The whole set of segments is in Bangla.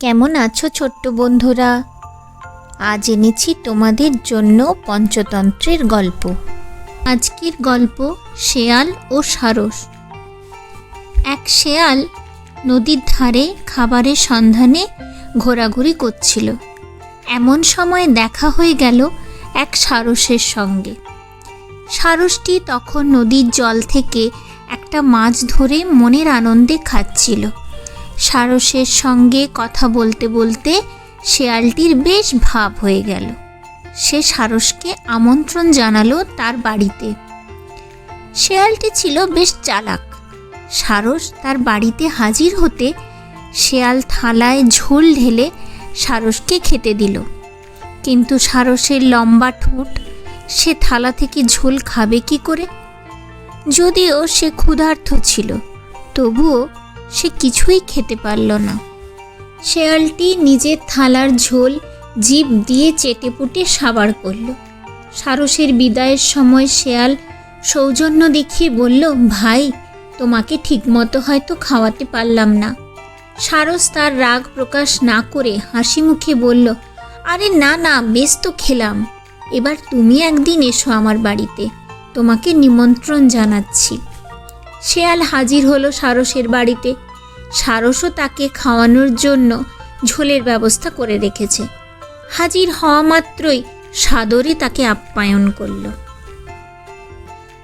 কেমন আছো ছোট্ট বন্ধুরা? আজ এনেছি তোমাদের জন্য পঞ্চতন্ত্রের গল্প। আজকের গল্প শেয়াল ও সারস। এক শেয়াল নদীর ধারে খাবারের সন্ধানে ঘোরাঘুরি করছিল। এমন সময় দেখা হয়ে গেল এক সারসের সঙ্গে। সারসটি তখন নদীর জল থেকে একটা মাছ ধরে মনের আনন্দে খাচ্ছিল। সারসের সঙ্গে কথা বলতে বলতে শেয়ালটির বেশ ভাব হয়ে গেল। সে সারসকে আমন্ত্রণ জানালো তার বাড়িতে। শেয়ালটি ছিল বেশ চালাক। সারস তার বাড়িতে হাজির হতে শেয়াল থালায় ঝোল ঢেলে সারসকে খেতে দিল। কিন্তু সারসের লম্বা ঠোঁট, সে থালা থেকে ঝোল খাবে কি করে? যদিও সে ক্ষুধার্ত ছিল, তবুও সে কিছুই খেতে পারল না। শেয়ালটি নিজের থালার ঝোল জিভ দিয়ে চেটেপুটে সাবার করল। সারসের বিদায়ের সময় শেয়াল সৌজন্য দেখিয়ে বলল, ভাই, তোমাকে ঠিকমতো হয়তো খাওয়াতে পারলাম না। সারস তার রাগ প্রকাশ না করে হাসি মুখে বলল, আরে না না, বেশ তো খেলাম। এবার তুমি একদিন এসো আমার বাড়িতে। তোমাকে নিমন্ত্রণ জানাচ্ছি। শেয়াল হাজির হলো সারসের বাড়িতে। সারসও তাকে খাওয়ানোর জন্য ঝোলের ব্যবস্থা করে রেখেছে। হাজির হওয়া মাত্রই সাদরে তাকে আপ্যায়ন করল।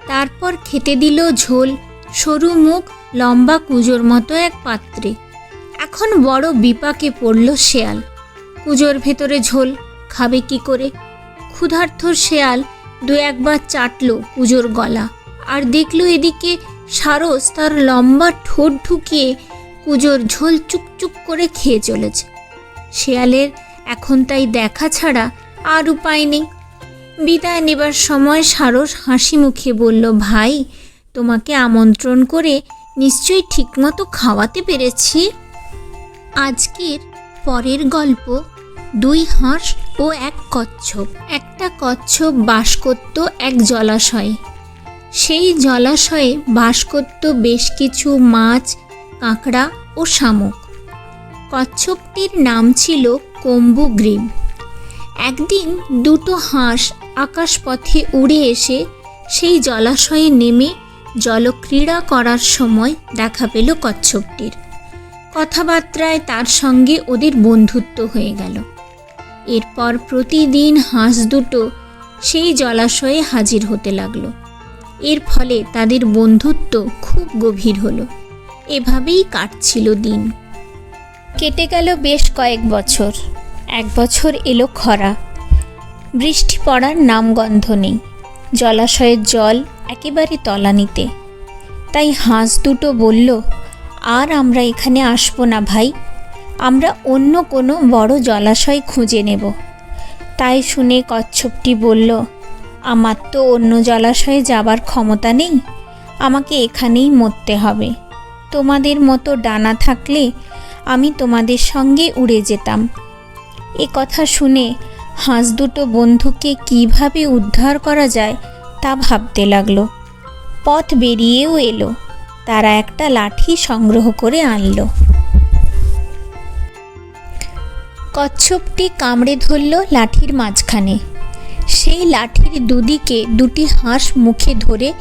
তারপর খেতে দিল ঝোল, সরু মুখ, লম্বা কুজোর মতো এক পাত্রে। এখন বড় বিপাকে পড়ল শেয়াল। কুজোর ভেতরে ঝোল, খাবে কি করে? ক্ষুধার্থ শেয়াল দু একবার চাটল কুজোর গলা। আর দেখল এদিকে সারস তার লম্বা ঠোঁট ঢুকিয়ে কুজোর ঝোল চুকচুক করে খেয়ে চলেছে। শেয়ালের এখন তাই দেখা ছাড়া আর উপায় নেই। বিদায় নেবার সময় সারস হাসি মুখে বলল, ভাই, তোমাকে আমন্ত্রণ করে নিশ্চয়ই ঠিকমতো খাওয়াতে পেরেছি। আজকের পরের গল্প দুই হাঁস ও এক কচ্ছপ। একটা কচ্ছপ বাস করত এক জলাশয়ে। সেই জলাশয়ে বাস করত বেশ কিছু মাছ কাঁকড়া ও শামুক। কচ্ছপটির নাম ছিল কম্বুগ্রীব একদিন দুটো হাঁস আকাশপথে উড়ে এসে সেই জলাশয়ে নেমে জলক্রীড়া করার সময় দেখা পেল কচ্ছপটির। কথাবার্তায় তার সঙ্গে ওদের বন্ধুত্ব হয়ে গেল। এরপর প্রতিদিন হাঁস দুটো সেই জলাশয়ে হাজির হতে লাগল। এর ফলে তাদের বন্ধুত্ব খুব গভীর হলো। এভাবেই কাটছিল দিন। কেটে গেল বেশ কয়েক বছর। এক বছর এলো খরা। বৃষ্টি পড়ার নামগন্ধ নেই। জলাশয়ের জল একেবারে তলানিতে। তাই হাঁস দুটো বলল, আর আমরা এখানে আসব না ভাই। আমরা অন্য কোনো বড় জলাশয় খুঁজে নেব। তাই শুনে কচ্ছপটি বলল, আমার তো অন্য জলাশয়ে যাবার ক্ষমতা নেই। আমাকে এখানেই মরতে হবে। তোমাদের মতো ডানা থাকলে আমি তোমাদের সঙ্গে উড়ে যেতাম। এ কথা শুনে হাঁস দুটো বন্ধুকে কীভাবে উদ্ধার করা যায় তা ভাবতে লাগল। পথ বেরিয়েও এলো। তারা একটা লাঠি সংগ্রহ করে আনলো। কচ্ছপটি কামড়ে ধরল লাঠির মাঝখানে। সেই লাঠির দুদিকে দুটি হাঁস মুখে ধরে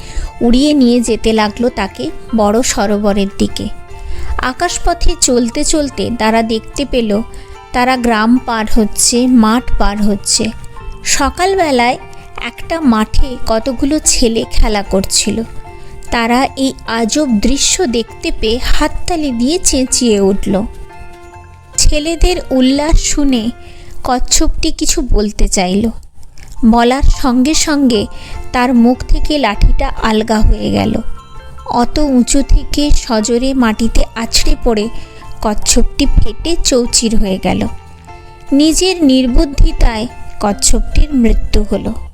উড়িয়ে নিয়ে যেতে লাগল তাকে বড় সরোবরের দিকে। আকাশপথে চলতে চলতে তারা দেখতে পেল, তারা গ্রাম পার হচ্ছে, মাঠ পার হচ্ছে। সকালবেলায় একটা মাঠে কতগুলো ছেলে খেলা করছিল। তারা এই আজব দৃশ্য দেখতে পেয়ে হাততালি দিয়ে চেঁচিয়ে উঠল। ছেলেদের উল্লাস শুনে কচ্ছপটি কিছু বলতে চাইল। বলার সঙ্গে সঙ্গে তার মুখ থেকে লাঠিটা আলগা হয়ে গেল। অত উঁচু থেকে সজরে মাটিতে আছড়ে পড়ে কচ্ছপটি ফেটে চৌচির হয়ে গেল। নিজের নির্বুদ্ধিতায় কচ্ছপটির মৃত্যু হলো।